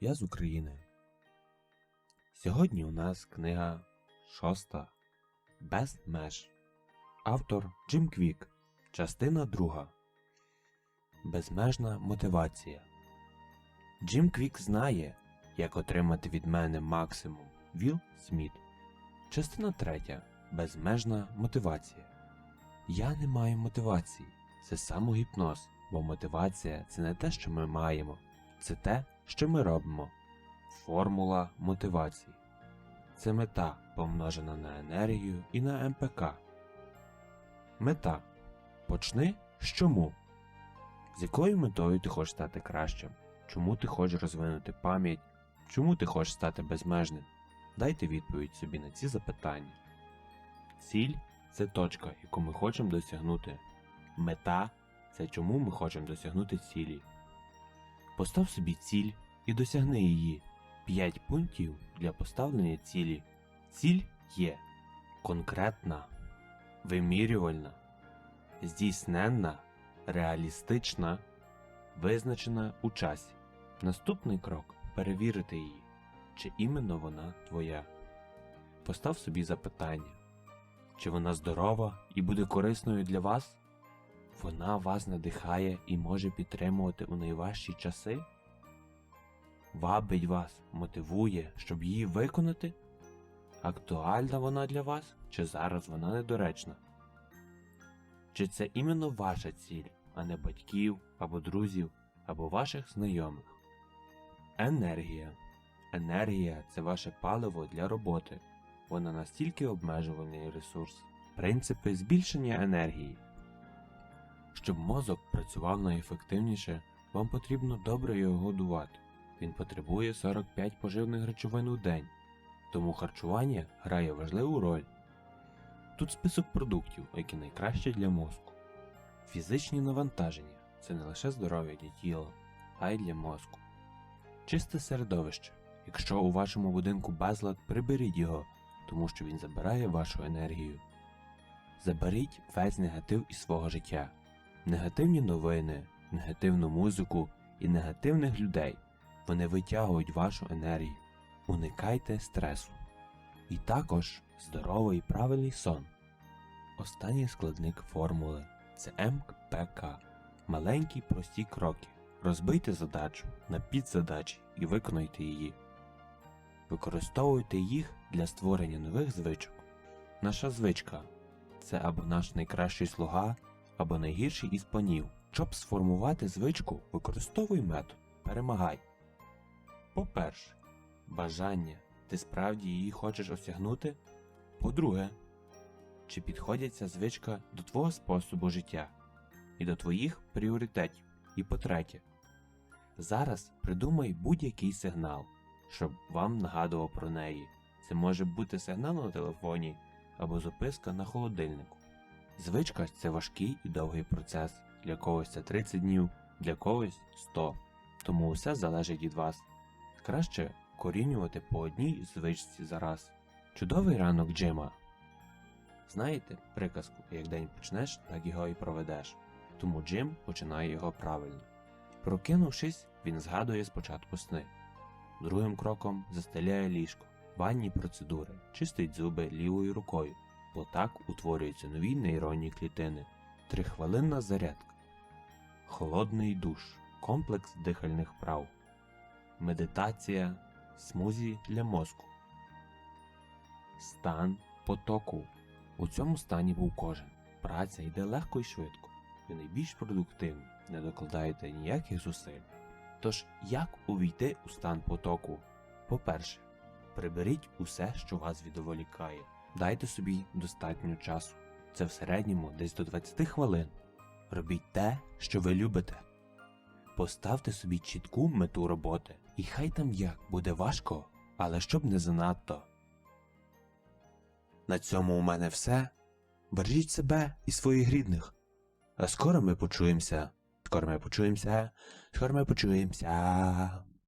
я з України. Сьогодні у нас книга шоста Без меж. Автор Джим Квік. Частина друга. Безмежна мотивація. Джим Квік знає, як отримати від мене максимум. Віл Сміт. Частина третя. Безмежна мотивація. Я не маю мотивації. Це самогіпноз, бо мотивація це не те, що ми маємо, це те, що ми робимо. Формула мотивації. Це мета, помножена на енергію і на МПК. Мета. Почни з чому. З якою метою ти хочеш стати кращим? Чому ти хочеш розвинути пам'ять? Чому ти хочеш стати безмежним? Дайте відповідь собі на ці запитання. Ціль це точка, яку ми хочемо досягнути. Мета це чому ми хочемо досягнути цілі. Постав собі ціль і досягни її. 5 пунктів для поставлення цілі. Ціль є конкретна, вимірювальна, здійсненна, реалістична, визначена у часі. Наступний крок перевірити її, чи іменно вона твоя. Постав собі запитання, чи вона здорова і буде корисною для вас? Вона вас надихає і може підтримувати у найважчі часи? Вабить вас, мотивує, щоб її виконати? Актуальна вона для вас, чи зараз вона недоречна? Чи це іменно ваша ціль, а не батьків або друзів, або ваших знайомих? Енергія. Енергія це ваше паливо для роботи. Вона настільки обмежувальний ресурс. Принципи збільшення енергії. Щоб мозок працював найефективніше, вам потрібно добре його годувати. Він потребує 45 поживних речовин у день, тому харчування грає важливу роль. Тут список продуктів, які найкраще для мозку. Фізичні навантаження це не лише здоров'я для тіла, а й для мозку. Чисте середовище. Якщо у вашому будинку безлад, приберіть його, тому що він забирає вашу енергію. Заберіть весь негатив із свого життя негативні новини, негативну музику і негативних людей. Вони витягують вашу енергію. Уникайте стресу. І також здоровий і правильний сон. Останній складник формули це МПК. Маленькі прості кроки. Розбийте задачу на підзадачі і виконайте її. Використовуйте їх для створення нових звичок. Наша звичка це або наш найкращий слуга, або найгірший із панів. Щоб сформувати звичку, використовуй метод перемагай. По-перше, бажання. Ти справді її хочеш осягнути? По-друге, чи підходять ця звичка до твого способу життя і до твоїх пріоритетів? І по-третє, зараз придумай будь-який сигнал, щоб вам нагадував про неї. Це може бути сигнал на телефоні або записка на холодильнику. Звичка це важкий і довгий процес. Для когось це 30 днів, для когось 100. Тому все залежить від вас. Краще корінювати по одній звичці за раз. Чудовий ранок Джима. Знаєте приказку, як день почнеш, так його і проведеш. Тому Джим починає його правильно. Прокинувшись, він згадує спочатку сни. Другим кроком застеляє ліжко, ванні процедури, чистить зуби лівою рукою бо так утворюються нові нейронні клітини. Трихвилинна зарядка, холодний душ, комплекс дихальних прав, медитація, смузі для мозку, стан потоку. У цьому стані був кожен. Праця йде легко і швидко. Ви найбільш продуктивні, не докладаєте ніяких зусиль. Тож, як увійти у стан потоку? По-перше, приберіть усе, що вас відволікає. Дайте собі достатньо часу. Це в середньому десь до 20 хвилин. Робіть те, що ви любите. Поставте собі чітку мету роботи. І хай там як буде важко, але щоб не занадто. На цьому у мене все. Бережіть себе і своїх рідних. А скоро ми почуємося. Скоро ми почуємося. Скоро ми почуємося.